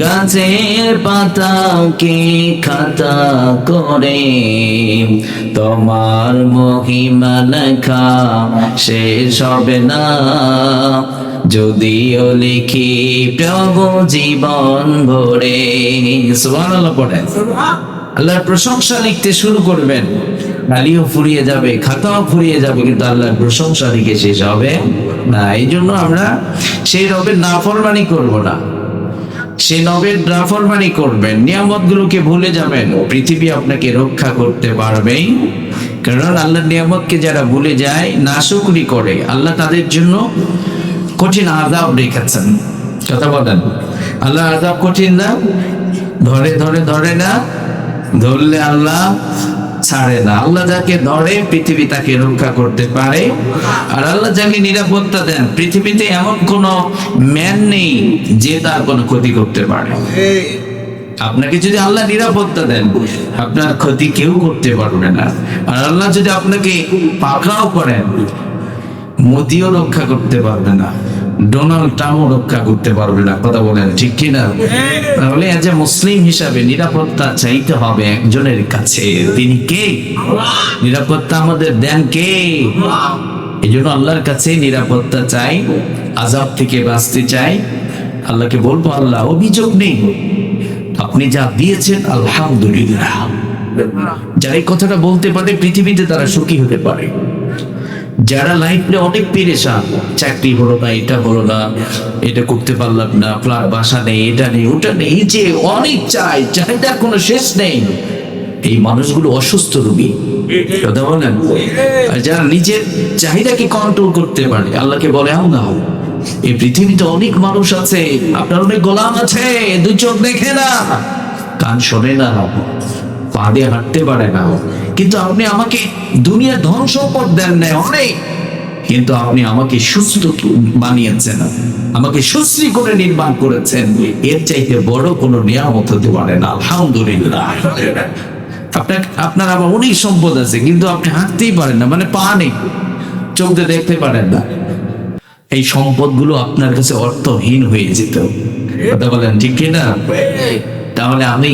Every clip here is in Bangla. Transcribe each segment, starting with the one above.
গাছের পাতাকে খাতা করে তোমার মহিমা লেখা শেষ হবে না। যদিও লিখি প্রভু জীবন ভরে। সুবহানাল্লাহ পড়েন আল্লাহর প্রশংসা লিখতে শুরু করবেন। গালিও ফুরিয়ে যাবে, খাতাও ফুরিয়ে যাবে, কিন্তু আল্লাহর প্রশংসা লিখে শেষ হবে না। এই জন্য আমরা সেই রবের নাফরমানি করব না। সে নবের নাফরমানি করবেন নিয়ামত গুলোকে ভুলে যাবেন, পৃথিবী আপনাকে রক্ষা করতে পারবেই কারণ আল্লাহর নিয়ামতকে যারা ভুলে যায়, নাশুকরি করে। আল্লাহ তাদের জন্য কঠিন আজাব রেখেছেন। কথা বলেন। আল্লাহ আজাব কঠিন না? ধরে ধরে ধরে না? ধরলে আল্লাহ ছাড়ে না। আল্লাহ যাকে ধরে, পৃথিবী তাকে রক্ষা করতে পারে। আর আল্লাহ যাকে নিরাপত্তা দেন, পৃথিবীতে এমন কোন ম্যান নেই যে তার কোনো ক্ষতি করতে পারে। আপনাকে যদি আল্লাহ নিরাপত্তা দেন, আপনার ক্ষতি কেউ করতে পারবে না। আর আল্লাহ যদি আপনাকে পাকড়াও করেন মোদিও রক্ষা করতে পারবে না। ডোনাল্ড রক্ষা করতে পারবে না, কথা বলেন, ঠিক কিনা? তাহলে এজ এ মুসলিম হিসাবে নিরাপত্তা চাইতে হবে একজনের কাছে, তিনি কে? নিরাপত্তা আমাদের দেন কে? এই জন্য আল্লাহর কাছে নিরাপত্তা চাই আজাব থেকে বাঁচতে চাই। আল্লাহকে বলব, আল্লাহ, অভিযোগ নেই। আপনি যা দিয়েছেন, আলহামদুলিল্লাহ। যারা এই কথাটা বলতে পারে, পৃথিবীতে তারা সুখী হতে পারে। যারা লাইফে অনেক পেরেশান, চাকরি হলো না, এটা হলো না, এটা করতে পারলাম না ফ্ল্যাট বাসা নেই, এটা নেই, ওটা নেই যে অনেক চাই চাহিদার কোনো শেষ নেই। এই মানুষগুলো অসুস্থ রোগী, কথা বলেন? যারা নিজের চাহিদাকে কন্ট্রোল করতে পারে, আল্লাহকে বলে আল্লাহ এই পৃথিবীতে অনেক মানুষ আছে, আপনার অনেক গোলাম আছে, দুই চোখ দেখে না, কান শোনে না, পা দিয়ে হাঁটতে পারে না। কিন্তু আপনি আমাকে দুনিয়ার ধন সম্পদ দেন নাই অনেক। কিন্তু আপনি আমাকে সুস্থ বানিয়েছেন আমাকে সুশ্রী করে নির্মাণ করেছেন। এর চাইতে বড় কোনো নিয়ামত হতে পারে না আলহামদুলিল্লাহ। আপনার আপনার আবার অনেক সম্পদ আছে কিন্তু আপনি হাঁটতেই পারেন না মানে পা নেই চোখ দিয়ে দেখতে পারেন না। এই সম্পদগুলো আপনার কাছে অর্থহীন হয়ে যেত। কথা বলেন ঠিক না তাহলে আমি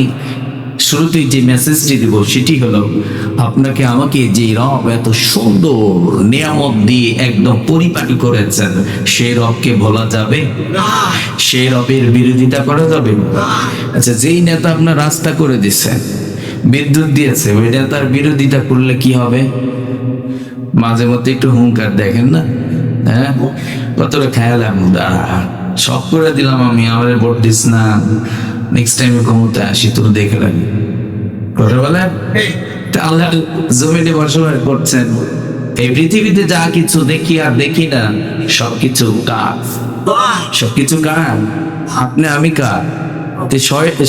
শুরুতেই যে মেসেজটি দিব, সেটি হলো, আপনাকে আমাকে যে রব এত সুন্দর নিয়ামত দিয়ে একদম পরিপাটি করেছেন সেই রবকে বলা যাবে? সেই রবের বিরোধিতা করা যাবে? আচ্ছা যেই নেতা আপনার রাস্তা করে দিচ্ছে বিদ্যুৎ দিয়েছে, ওই নেতার বিরোধিতা করলে কি হবে? মাঝে মধ্যে একটু হুঙ্কার দেখেন না? হ্যাঁ? কতটা খেয়াল খেয়ালাম সব করে দিলাম আমি, আমার ভোট দিস না। নেক্সট টাইমে ক্ষমতা আসি তোর দেখে রাখি কথা বলে? তা আল্লাহ জমিনে বসবাস করছেন। এই পৃথিবীতে যা কিছু দেখি আর দেখি না সবকিছু কার? সবকিছু কার? আপনি আমি কার?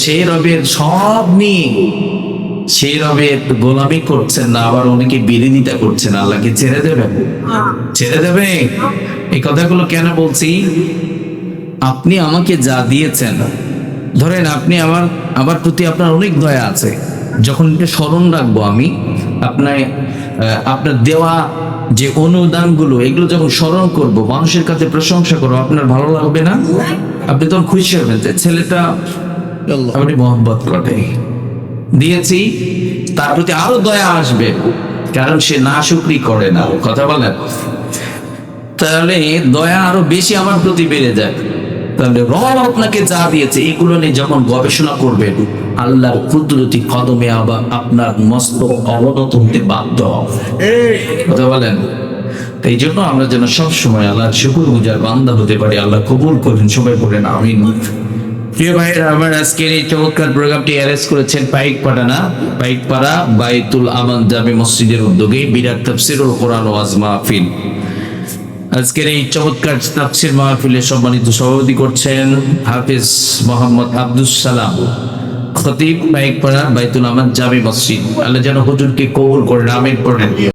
সেই রবের সব নিয়ে সেই রবের গোলামি করছেন না আবার অনেকে বিরোধিতা করছেন। আল্লাহকে ছেড়ে দেবেন? ছেড়ে দেবে? এই কথাগুলো কেন বলছি? আপনি আমাকে যা দিয়েছেন ধরেন আপনি আমার আমার প্রতি আপনার অনেক দয়া আছে। যখন এটা স্মরণ রাখব আমি আপনার আপনার দেওয়া যে অনুদানগুলো এগুলো যখন স্মরণ করব মানুষের কাছে প্রশংসা করব আপনার ভালো লাগবে না? আপনি তখন খুশি হবেন যে ছেলেটা আপনি মোহাম্মত করে। দিয়েছি তার প্রতি আরও দয়া আসবে কারণ সে না শুকরি করে না। কথা বলেন? তাহলে দয়া আরও বেশি আমার প্রতি বেড়ে যায়। তাহলে রব আপনাকে যা দিয়েছে এগুলো নিয়ে যখন গবেষণা করবেন আল্লাহর কুদরতি কদমে আবার আপনার মস্তক অবনত হতে বাধ্য কথা বলেন? এই জন্য আমরা যেন সবসময় আল্লাহর শুকুর গুজার বান্দা হতে পারি আল্লাহ কবুল করেন সবাই বলেন আমিন। প্রিয় ভাইয়েরা আমার আজকের এই চমৎকার প্রোগ্রামটি অ্যারেঞ্জ করেছেন পাইক পাটানা পাইক পাড়া বাইতুল আমান জামে মসজিদের উদ্যোগে বিরাট তাফসিরুল কোরআন ওয়াজ মাহফিল আজকের এই চমৎকার তাফসির মাহফিলে সম্মানিত সভাপতি করছেন হাফিজ মোহাম্মদ আব্দুস সালাম, খতিব মাইকপাড়া পড়া বাইতুল আহমদ জামি মসজিদ। আল্লাহ যেন হুজুরকে কবুল করেন আমিন পড়েন।